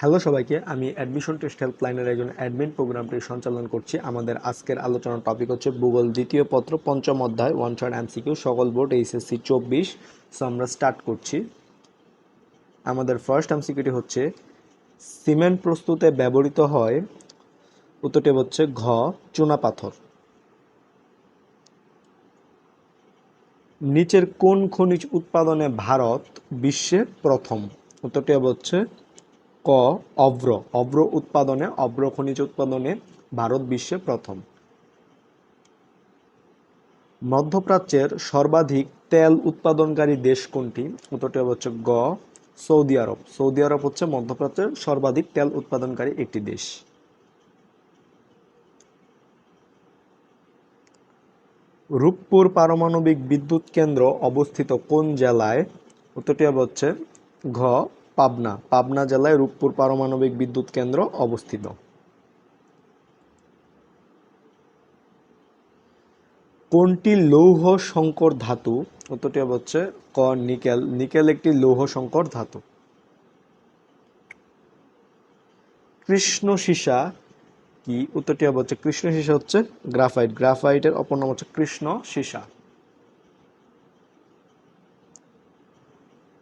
Hello সবাইকে, আমি admission test help হেল্পলাইনের একজন অ্যাডমিন প্রোগ্রামটি সঞ্চালন করছি। আমাদের আজকের আলোচনার টপিক হচ্ছে ভূগোল দ্বিতীয় পত্র, পঞ্চম অধ্যায় ওয়ান শর্ট এমসিকিউ সকল বোর্ড এইচএসসি চব্বিশ। সো আমরা স্টার্ট করছি। আমাদের ফার্স্ট এমসিকিউটি হচ্ছে, সিমেন্ট প্রস্তুতে ব্যবহৃত হয়, উত্তরটি হচ্ছে ঘ চুনাপাথর নিচের কোন খনিজ উৎপাদনে ভারত বিশ্বে প্রথম? উত্তরটি হচ্ছে ক, অভ্র। অভ্র উৎপাদনে, অভ্র খনিজ উৎপাদনে ভারত বিশ্বে প্রথম। মধ্যপ্রাচ্যের সর্বাধিক তেল উৎপাদনকারী দেশ কোনটি? উত্তরটি হচ্ছে গ, সৌদি আরব। সৌদি আরব হচ্ছে মধ্যপ্রাচ্যের সর্বাধিক তেল উৎপাদনকারী একটি দেশ। রূপপুর পারমাণবিক বিদ্যুৎ কেন্দ্র অবস্থিত কোন জেলায়? উত্তরটি হচ্ছে ঘ পাবনা। পাবনা জেলায় রূপপুর পারমাণবিক বিদ্যুৎ কেন্দ্র অবস্থিত। কোনটি লৌহ সংকর ধাতু? উত্তরটি হচ্ছে ক, নিকেল। নিকেল একটি লৌহ সংকর ধাতু। কৃষ্ণ সীসা কি? উত্তরটি হচ্ছে কৃষ্ণ সীসা হচ্ছে গ্রাফাইট। গ্রাফাইটের অপর নাম হচ্ছে কৃষ্ণ সীসা।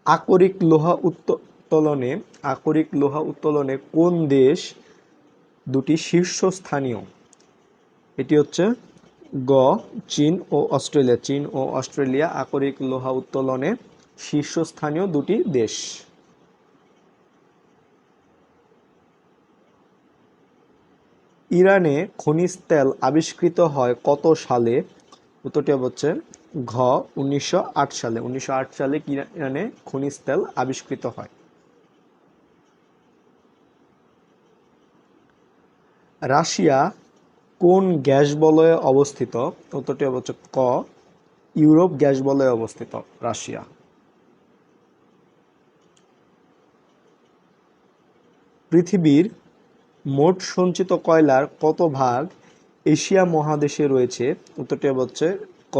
আকরিক লোহা উত্তোলনে, আকরিক লোহা উত্তোলনে কোন দেশ দুটি শীর্ষস্থানীয়? এটি হচ্ছে গ, চীন ও অস্ট্রেলিয়া। চীন ও অস্ট্রেলিয়া আকরিক লোহা উত্তোলনে শীর্ষস্থানীয় দুটি দেশ। ইরানে খনিজ তেল আবিষ্কৃত হয় কত সালে? উত্তরটি হচ্ছে ঘ, উনিশশো আট সালে। উনিশশো আট সালে ইরানে খনিজ তেল আবিষ্কৃত হয়? রাশিয়া কোন গ্যাস বলয়ে অবস্থিত? উত্তরটি হচ্ছে ক, ইউরোপ গ্যাস বলয়ে অবস্থিত, রাশিয়া। পৃথিবীর মোট সঞ্চিত কয়লার কত ভাগ এশিয়া মহাদেশে রয়েছে? উত্তরটি হচ্ছে ক,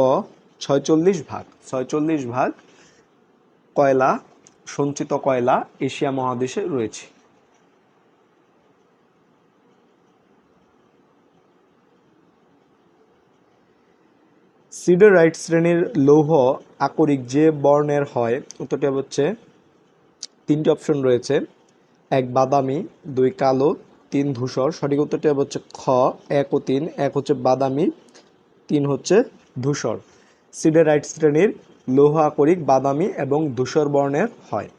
ছয়চল্লিশ ভাগ। ছয়চল্লিশ ভাগ কয়লা, সঞ্চিত কয়লা এশিয়া মহাদেশে রয়েছে। সিডারাইট শ্রেণির লৌহ আকরিক যে বর্ণের হয়, উত্তরটি হচ্ছে তিনটি অপশন রয়েছে। এক বাদামি, দুই কালো, তিন ধূসর। সঠিক উত্তরটি হচ্ছে খ, এক ও তিন। এক হচ্ছে বাদামি, তিন হচ্ছে ধূসর। সিডারাইট শ্রেণির লৌহ আকরিক বাদামি এবং ধূসর বর্ণের হয়।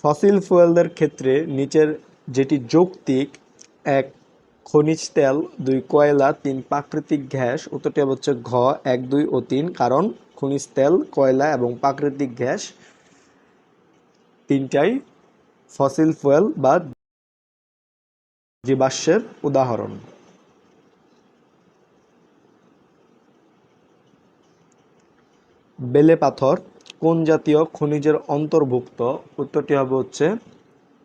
ফসিল ফুয়েলদের ক্ষেত্রে নিচের যেটি যৌক্তিক, এক খনিজ তেল, দুই কয়লা, তিন প্রাকৃতিক গ্যাস, উত্তরটি হচ্ছে ঘ, এক, দুই ও তিন, কারণ খনিজ তেল, কয়লা এবং প্রাকৃতিক গ্যাস তিনটাই ফসিল ফুয়েল বা জীবাশ্মের উদাহরণ। বেলে পাথর, কোন জাতীয় খনিজের অন্তর্ভুক্ত? উত্তরটি হবে হচ্ছে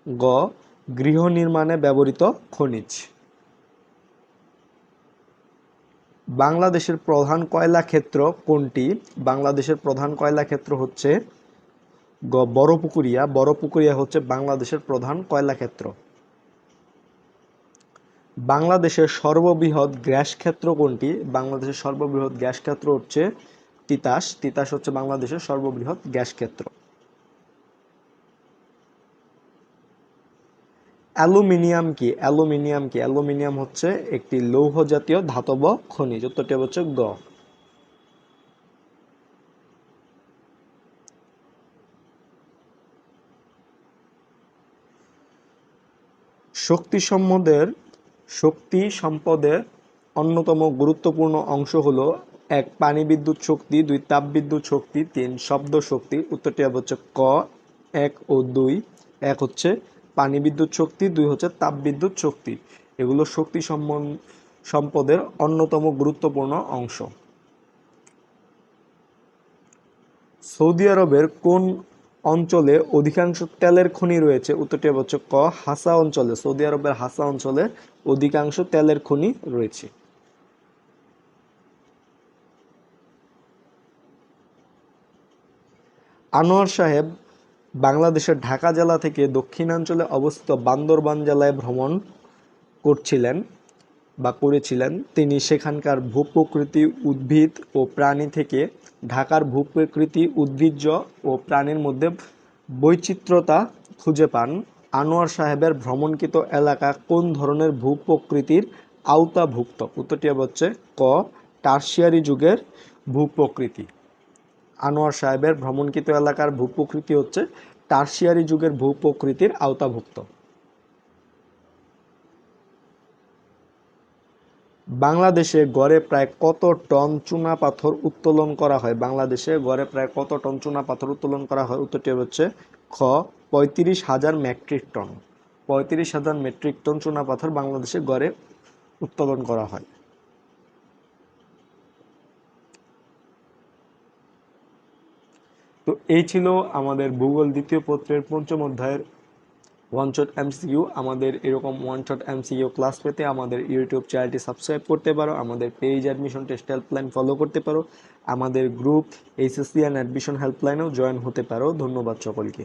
গ, গৃহ নির্মাণে ব্যবহৃত খনিজ। বাংলাদেশের প্রধান কয়লা ক্ষেত্র কোনটি? বাংলাদেশের প্রধান কয়লা ক্ষেত্র হচ্ছে গ, বড়পুকুরিয়া। বড়পুকুরিয়া হচ্ছে বাংলাদেশের প্রধান কয়লা ক্ষেত্র। বাংলাদেশের সর্ববৃহৎ গ্যাস ক্ষেত্র কোনটি? বাংলাদেশের সর্ববৃহৎ গ্যাস ক্ষেত্র হচ্ছে তিতাস। তিতাস হচ্ছে বাংলাদেশের সর্ববৃহৎ গ্যাস ক্ষেত্র। অ্যালুমিনিয়াম কি? অ্যালুমিনিয়াম কি? অ্যালুমিনিয়াম হচ্ছে একটি লৌহ জাতীয় ধাতব খনিজ। উত্তরটি হচ্ছে গ। শক্তি সম্পদের শক্তি সম্পদের অন্যতম গুরুত্বপূর্ণ অংশ হলো এক পানি বিদ্যুৎ শক্তি, দুই তাপ বিদ্যুৎ শক্তি, তিন শব্দ শক্তি উত্তরটি হচ্ছে ক, এক ও দুই। এক হচ্ছে পানি বিদ্যুৎ শক্তি, দুই হচ্ছে তাপ বিদ্যুৎ শক্তি। এগুলো শক্তি সম্পদের অন্যতম গুরুত্বপূর্ণ অংশ। সৌদি আরবের কোন অঞ্চলে অধিকাংশ তেলের খনি রয়েছে? উত্তরটি হচ্ছে ক, হাসা অঞ্চলে। সৌদি আরবের হাসা অঞ্চলে অধিকাংশ তেলের খনি রয়েছে। আনোয়ার সাহেব বাংলাদেশের ঢাকা জেলা থেকে দক্ষিণাঞ্চলে অবস্থিত বান্দরবান জেলায় ভ্রমণ করছিলেন বা করেছিলেন। তিনি সেখানকার ভূপ্রকৃতি উদ্ভিদ ও প্রাণী থেকে ঢাকার ভূপ্রকৃতি উদ্ভিজ্জ ও প্রাণীর মধ্যে বৈচিত্র্যতা খুঁজে পান। আনোয়ার সাহেবের ভ্রমণকৃত এলাকা কোন ধরনের ভূপ্রকৃতির আওতাভুক্ত? উত্তরটি হচ্ছে ক, টার্সিয়ারি যুগের ভূপ্রকৃতি। আনোয়ার সাহেবের ভ্রমণকৃত এলাকার ভূপ্রকৃতি হচ্ছে টার্সিয়ারি যুগের ভূপ্রকৃতির আওতাভুক্ত। বাংলাদেশে গড়ে প্রায় কত টন চুনা পাথর উত্তোলন করা হয়? বাংলাদেশে গড়ে প্রায় কত টন চুনা পাথর উত্তোলন করা হয়? উত্তরটি হচ্ছে খ, পঁয়ত্রিশ হাজার মেট্রিক টন। পঁয়ত্রিশ হাজার মেট্রিক টন চুনা পাথর বাংলাদেশে গড়ে উত্তোলন করা হয়। তো এই ছিল আমাদের ভূগোল দ্বিতীয় পত্রের পঞ্চম অধ্যায়ের ওয়ান শট এমসিইউ আমাদের এরকম ওয়ান শট এমসিইউ ক্লাস পেতে আমাদের ইউটিউব চ্যানেলটি সাবস্ক্রাইব করতে পারো, আমাদের page admission test helpline follow করতে পারো, আমাদের গ্রুপ এইচএসসি অ্যান্ড অ্যাডমিশন হেল্পলাইনেও জয়েন হতে পারো। ধন্যবাদ সকলকে।